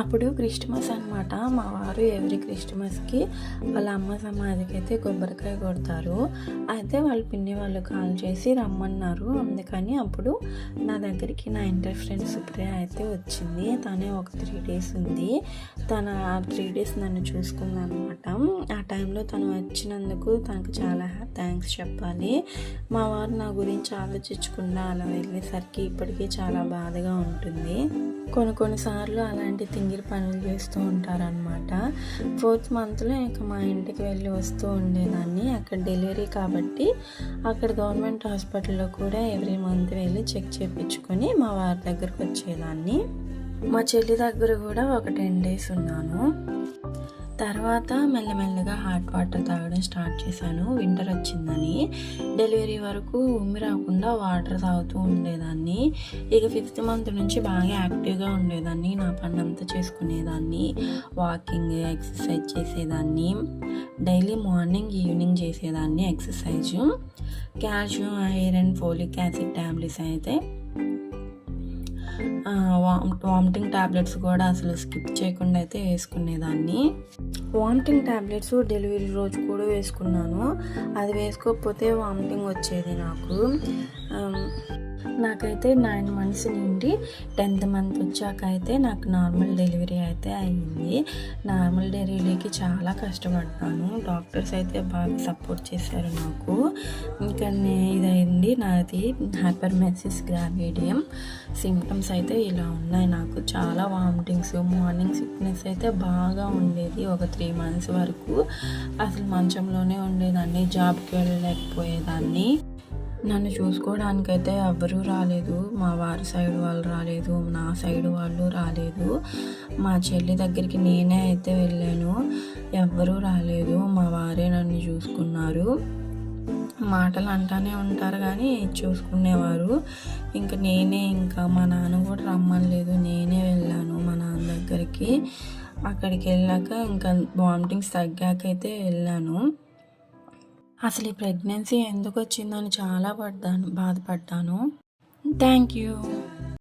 అప్పుడు క్రిస్టమస్ అనమాట మా వారు ఎవ్రీ క్రిస్టమస్కి వాళ్ళ అమ్మ సమాధికి అయితే కొబ్బరికాయ కొడతారు. అయితే వాళ్ళ పిన్ని వాళ్ళు కాల్ చేసి రమ్మన్నారు. అందుకని అప్పుడు నా దగ్గరికి నా ఇంటర్ ఫ్రెండ్ సుప్రియ అయితే వచ్చింది. తనే ఒక త్రీ డేస్ ఉంది. తన ఆ త్రీ డేస్ నన్ను చూసుకుంది అనమాట ఆ టైంలో తను వచ్చినందుకు తనకు చాలా థ్యాంక్స్ చెప్పాలి. మా వారు నా గురించి ఆలోచించకుండా అలా వెళ్ళేసరికి ఇప్పటికీ చాలా బాధగా ఉంటుంది. కొన్ని కొన్నిసార్లు అలాంటి దగ్గర పనులు చేస్తూ ఉంటారనమాట ఫోర్త్ మంత్లో ఇక మా ఇంటికి వెళ్ళి వస్తూ ఉండేదాన్ని. అక్కడ డెలివరీ కాబట్టి అక్కడ గవర్నమెంట్ హాస్పిటల్లో కూడా ఎవ్రీ మంత్ వెళ్ళి చెక్ చేయించుకొని మా వారి దగ్గరకు వచ్చేదాన్ని. మా చెల్లి దగ్గర కూడా ఒక టెన్ డేస్ ఉన్నాను. తర్వాత మెల్లమెల్లగా హాట్ వాటర్ తాగడం స్టార్ట్ చేశాను. వింటర్ వచ్చిందని. డెలివరీ వరకు ఉమ్మి రాకుండా వాటర్ తాగుతూ ఉండేదాన్ని. ఇక ఫిఫ్త్ మంత్ నుంచి బాగా యాక్టివ్గా ఉండేదాన్ని. నా పని అంతా చేసుకునేదాన్ని. వాకింగ్ ఎక్సర్సైజ్ చేసేదాన్ని. డైలీ మార్నింగ్ ఈవినింగ్ చేసేదాన్ని exercise. Calcium iron folic acid tablets అయితే వామిటింగ్ ట్యాబ్లెట్స్ కూడా అసలు స్కిప్ చేయకుండా అయితే వేసుకునేదాన్ని. వామిటింగ్ ట్యాబ్లెట్స్ డెలివరీ రోజు కూడా వేసుకున్నాను. అది వేసుకోకపోతే వామిటింగ్ వచ్చేది నాకు. నాకైతే నైన్ మంత్స్ నుండి టెన్త్ మంత్ వచ్చాక అయితే నాకు నార్మల్ డెలివరీ అయితే అయింది నార్మల్ డెలివరీకి చాలా కష్టపడ్డాను. డాక్టర్స్ అయితే బాగా సపోర్ట్ చేశారు నాకు. ఇంకా ఇదైంది నాది హైపర్మెసిస్ గ్రావిడియం. సిమ్టమ్స్ అయితే ఇలా ఉన్నాయి నాకు. చాలా వామిటింగ్స్ మార్నింగ్ సిక్నెస్ అయితే బాగా ఉండేది ఒక త్రీ మంత్స్ వరకు. అసలు మంచంలోనే ఉండేదాన్ని జాబ్కి వెళ్ళలేకపోయేదాన్ని. నన్ను చూసుకోవడానికైతే ఎవ్వరూ రాలేదు. మా వారి సైడ్ వాళ్ళు రాలేదు. నా సైడ్ వాళ్ళు రాలేదు. మా చెల్లి దగ్గరికి నేనే అయితే వెళ్ళాను. ఎవ్వరూ రాలేదు. మా వారే నన్ను చూసుకున్నారు. మాటలు అంటానే ఉంటారు కానీ చూసుకునేవారు. ఇంకా నేనే ఇంకా మా నాన్న కూడా రమ్మనలేదు. నేనే వెళ్ళాను మా నాన్న దగ్గరికి. అక్కడికి వెళ్ళాక ఇంకా వామిటింగ్స్ తగ్గాకైతే వెళ్ళాను. అసలు ఈ ప్రెగ్నెన్సీ ఎందుకు వచ్చిందని చాలా పడ్డాను బాధపడ్డాను. Thank you